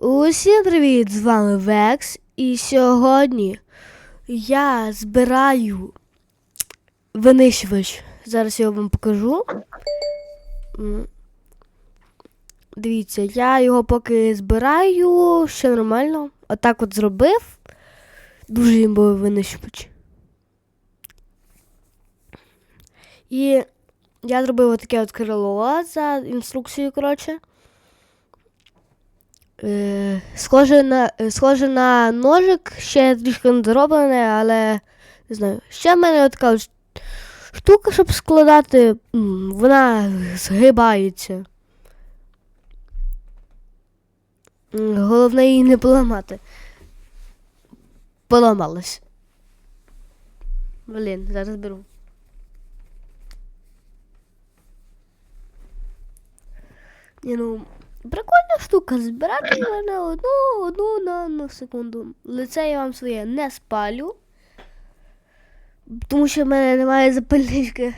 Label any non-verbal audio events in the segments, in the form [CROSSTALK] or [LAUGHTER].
Усім привіт! З вами Векс. І сьогодні я збираю винищувач. Зараз я вам покажу. Дивіться, я його поки збираю, ще нормально. Отак от зробив. Дуже імбовий винищувач. І я зробив отаке от крило за інструкцією, коротше. Е, схоже на, е, схоже на ножик, ще трішки не зроблене, але не знаю. Ще в мене така штука, щоб складати, вона згибається. Головне її не поламати. Поламалась. Блін, зараз беру. Ні, ну, прикольна штука. Збирати [CLEARS THROAT] мене одну, одну на, на секунду. Лице я вам своє не спалю. Тому що в мене немає запальнички.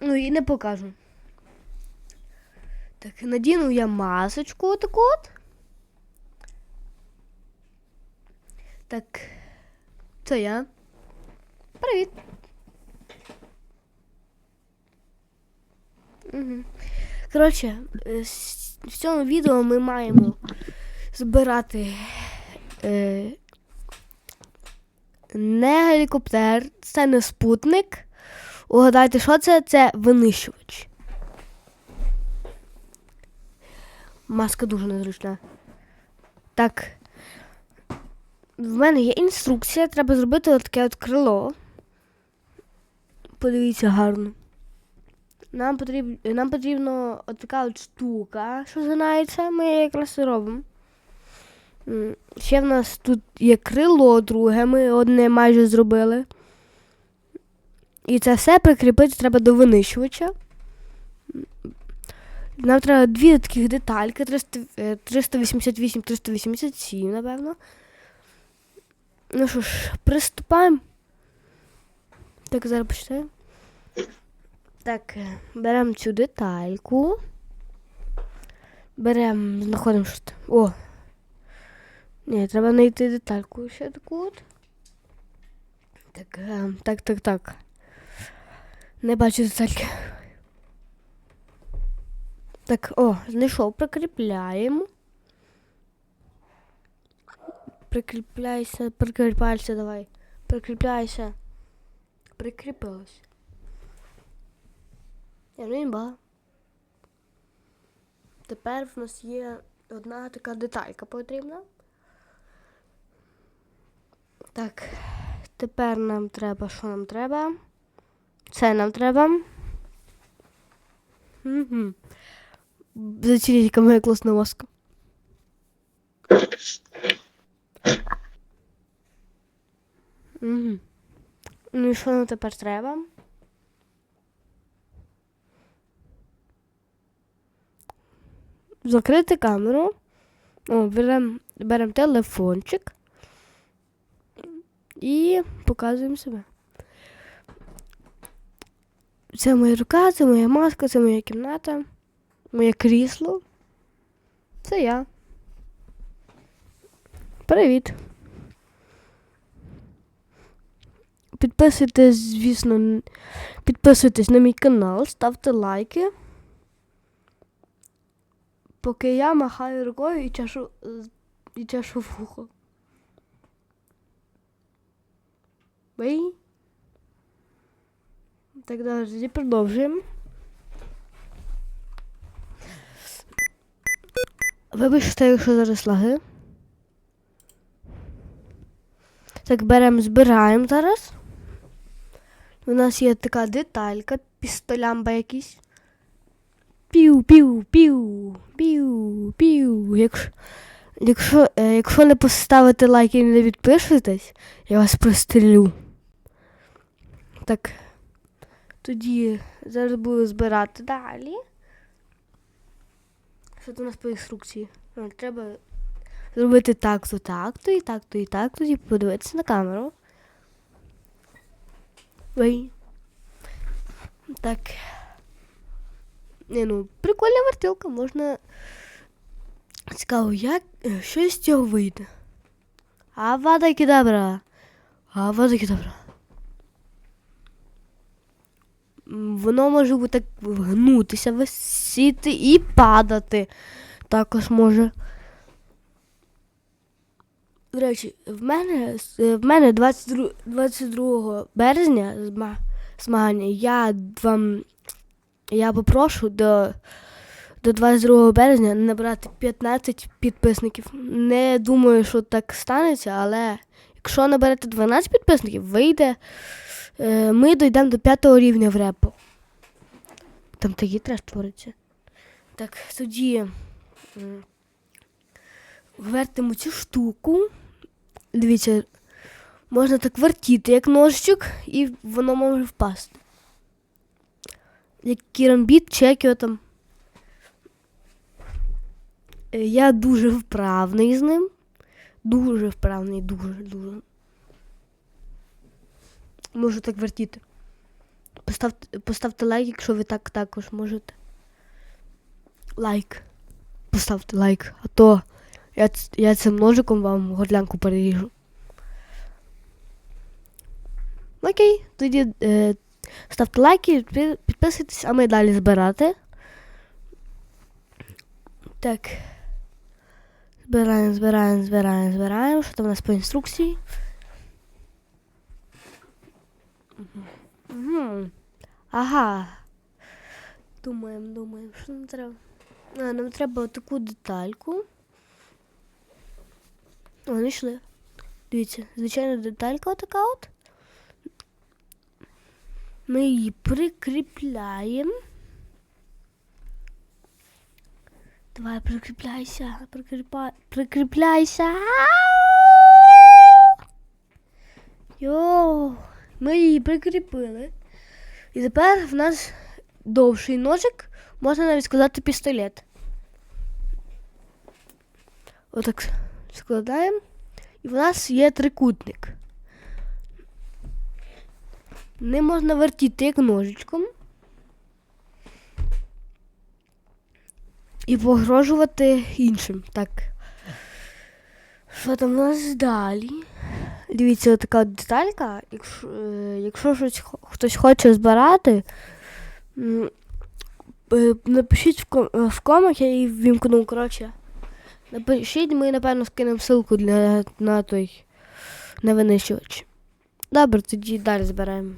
Ну і не покажу. Так, надіну я масочку таку от. Так. Це я. Привіт. Угу. Коротше, е, в цьому відео ми маємо збирати е, не гелікоптер, це не спутник. Угадайте, що це? Це винищувач. Маска дуже незручна. Так. В мене є інструкція, треба зробити таке от крило. Подивіться гарно. Нам потрібно, нам потрібно от така от штука, що згинається, ми якраз і робимо. Ще в нас тут є крило друге, ми одне майже зробили. І це все прикріпити треба до винищувача. Нам треба дві таких детальки, 300, е, 388-387, напевно. Ну що ж, приступаємо. Так, зараз почитаємо. Так, е, беремо цю детальку. Беремо, знаходимо що. там. О. Ні, треба знайти детальку ще таку. Так, е, так, так, так. Не бачу детальки. Так, о, знайшов, прикріпляємо. Прикріпляйся, прикріпляйся, давай. Прикріпляйся. Прикріпилось. Я ну. Тепер в нас є одна така деталька потрібна. Так, тепер нам треба, що нам треба? Це нам треба. Угу. Зацініть, яка моя класна маска. Угу. Ну і що нам тепер треба? Закрити камеру. О, беремо берем телефончик і показуємо себе. Це моя рука, це моя маска, це моя кімната, моє крісло. Це я. Привіт. Підписуйтесь, звісно, підписуйтесь на мій канал, ставте лайки. Поки я махаю рукою і чашу, і чашу вухо. Бей. Так далі, продовжуємо. Вибачте, якщо зараз лаги. Так, беремо, збираємо зараз. У нас є така деталька, пістолямба якийсь. Пів, пів, пів, пів, пів. Якщо, якщо, е, не поставите лайк і не підпишетесь, я вас прострілю. Так. Тоді зараз буду збирати далі. Що тут у нас по інструкції? Ну, треба зробити так-то, так-то, і так-то, і так, тоді подивитися на камеру. Ой. Так. Не, ну, прикольна вертілка, можна Цікаво, як е, що з цього вийде? Авада кедабра. Авада кедабра. М, Воно може так гнутися, висіти і падати. Також може. До речі, в мене, е, в мене 22, 22 березня змагання. Я вам я попрошу до, до 22 березня набрати 15 підписників. Не думаю, що так станеться, але якщо наберете 12 підписників, вийде. Е, ми дійдемо до 5 рівня в репо. Там такий треш твориться. Так, тоді вертимо цю штуку. Дивіться, можна так вертіти, як ножичок, і воно може впасти. Як керамбіт, чи там. Е, Я дуже вправний з ним. Дуже вправний, дуже, дуже. Можу так вертіти. Поставте, поставте лайк, якщо ви так також можете. Лайк. Поставте лайк, а то я, я цим ножиком вам горлянку переріжу. Окей, тоді е, ставте лайки, підписуйтесь, а ми далі збирати. Так. Збираємо, збираємо, збираємо, збираємо. Що там у нас по інструкції? Ага. Думаємо, думаємо, що нам треба. А, нам треба таку детальку. О, знайшли. Дивіться, звичайна деталька така от. Ми її прикріпляємо. Давай, прикріпляйся, прикріпа... прикріпляйся. Йо, ми її прикріпили. І тепер в нас довший ножик, можна навіть сказати пістолет. Отак складаємо. І в нас є трикутник. Не можна вертіти як ножичком. І погрожувати іншим. Так. Що там у нас далі? Дивіться, така деталька. Якщо, е, якщо щось хтось хоче збирати, е, напишіть в, ком- е, в комах, я її ввімкну, коротше. Напишіть, ми, напевно, скинемо ссылку для, на той на винищувач. Добре, тоді далі збираємо.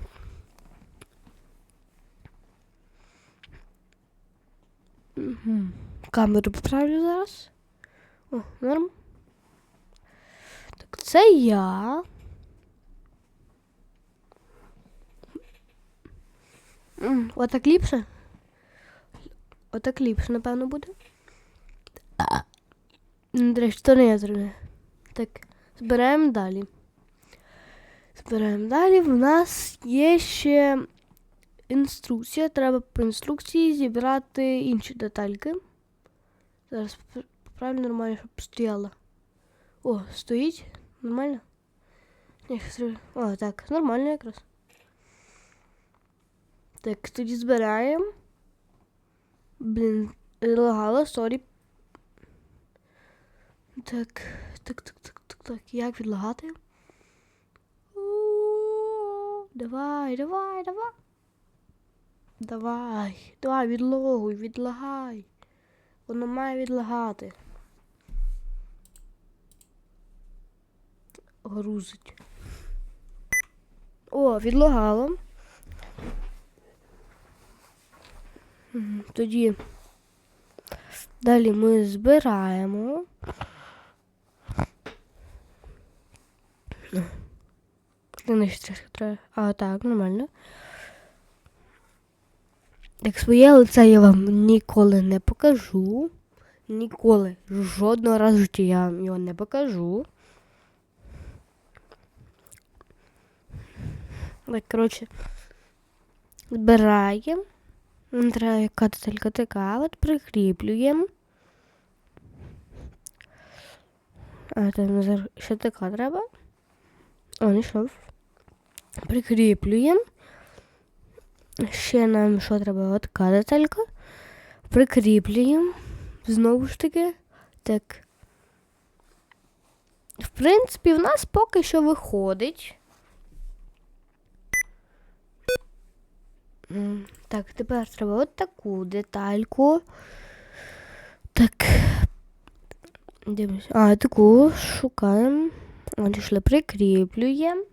Камеру поправлю зараз. О, норм. Так, це я. Отак ліпше. Отак ліпше, напевно, буде. До речі, то не я зробив. Так, збираємо далі. Збираємо далі. В нас є ще інструкція. Треба по інструкції зібрати інші детальки. Зараз пр- поправлю нормально, щоб стояла. О, стоїть? Нормально? О, так, нормально якраз. Так, тоді збираємо. Блін, лагало, сорі. Так, так, так, так, так, так. Як відлагати? Давай, давай, давай. Давай, давай, відлогуй, відлагай. Воно має відлагати. Грузить. О, відлагало. Тоді далі ми збираємо. Не ще трішки треба. А, так, нормально. Так, своє лице я вам ніколи не покажу. Ніколи. Жодного разу в житті я вам його не покажу. Так, коротше, збираємо. Треба яка деталька така, от прикріплюємо. А, там ще така треба. О, не йшов. Прикріплюємо. Ще нам що треба? От така деталька. Прикріплюємо. Знову ж таки. Так. В принципі, в нас поки що виходить. Так, тепер треба от таку детальку. Так. Дивимось. А, таку шукаємо. От пішли, прикріплюємо.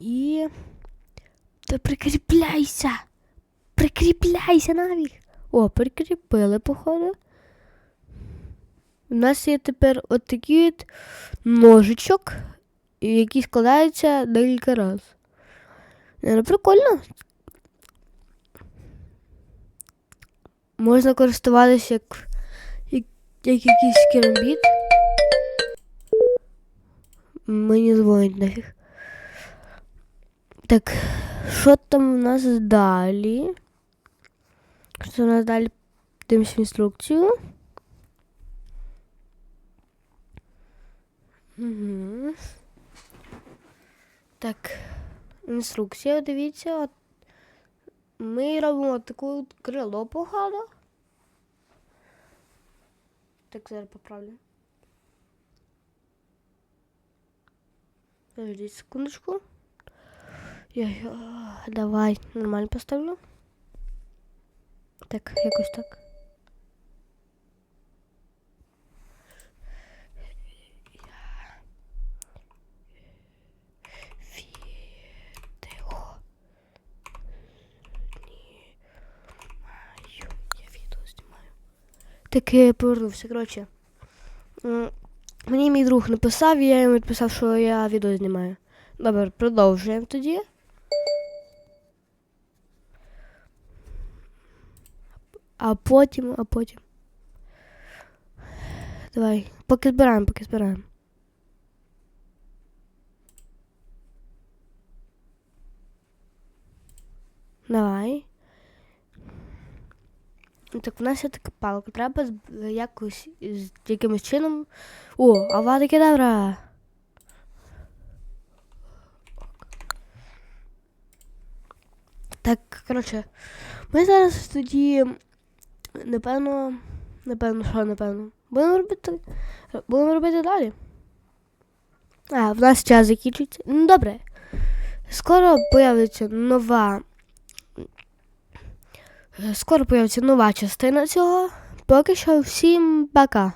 І. Та прикріпляйся! Прикріпляйся навіть! О, прикріпили, походу. У нас є тепер от такий от ножичок, який складається декілька разів. Прикольно. Можна користуватися як, як, як якийсь керамбіт. Мені дзвонять нафіг. Так, що там у нас далі? Що у нас далі? Дивимося інструкцію. Угу. Так, інструкція, дивіться. От Ми робимо таку крило погано. Так, зараз поправлю. Подождіть секундочку. Давай, нормально поставлю. Так, якось так. Так я повернувся, коротше. Мені мій друг написав, я йому відписав, що я відео знімаю. Добре, продовжуємо тоді. А потім, а потім. Давай, поки збираємо, поки збираємо. Давай. Ну, Так, в нас є така палка. Треба з- якось з якимось чином. О, авада кедавра! Так, коротше, ми зараз тоді, напевно, напевно, що напевно. Будемо робити. Будемо робити далі. А, в нас час закінчується. Ну, добре. Скоро появиться нова. Скоро появиться нова частина цього. Поки що всім пока.